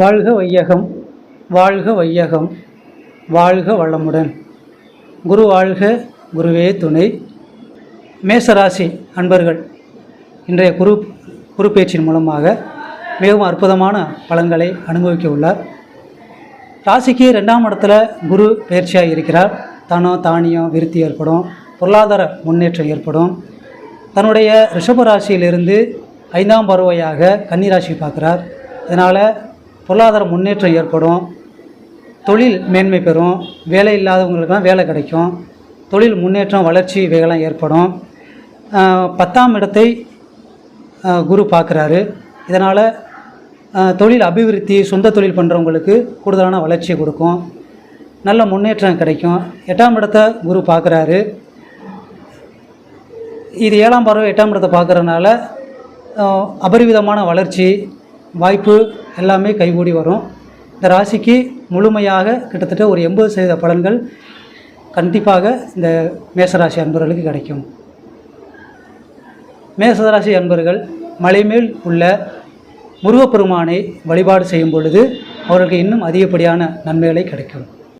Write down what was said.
வாழ்க வையகம் வாழ்க வையகம் வாழ்க வளமுடன். குரு வாழ்க குருவே துணை. மேசராசி அன்பர்கள் இன்றைய குரு குரு மூலமாக மிகவும் அற்புதமான பலன்களை அனுபவிக்க உள்ளார். ராசிக்கு ரெண்டாம் இடத்துல குரு பயிற்சியாக இருக்கிறார். தனம் தானியம் விருத்தி ஏற்படும் பொருளாதார முன்னேற்றம் ஏற்படும். தன்னுடைய ரிஷப ராசியிலிருந்து ஐந்தாம் பருவையாக கன்னிராசி பார்க்குறார். இதனால் பொருளாதார முன்னேற்றம் ஏற்படும். தொழில் மேன்மை பெறும். வேலை இல்லாதவங்களுக்குலாம் வேலை கிடைக்கும். தொழில் முன்னேற்றம் வளர்ச்சி இவைகள்லாம் ஏற்படும். பத்தாம் இடத்தை குரு பார்க்குறாரு. இதனால் தொழில் அபிவிருத்தி சொந்த தொழில் பண்ணுறவங்களுக்கு கூடுதலான வளர்ச்சியை கொடுக்கும். நல்ல முன்னேற்றம் கிடைக்கும். எட்டாம் இடத்தை குரு பார்க்குறாரு. இது ஏழாம் பருவம் எட்டாம் இடத்தை பார்க்குறதுனால அபரிவிதமான வளர்ச்சி வாய்ப்பு எல்லாமே கைகூடி வரும். இந்த ராசிக்கு முழுமையாக கிட்டத்தட்ட ஒரு எண்பது சதவீத பலன்கள் கண்டிப்பாக இந்த மேசராசி அன்பர்களுக்கு கிடைக்கும். மேசராசி அன்பர்கள் மலைமேல் உள்ள முருகப்பெருமானை வழிபாடு செய்யும் பொழுது அவர்களுக்கு இன்னும் அதிகப்படியான நன்மைகளை கிடைக்கும்.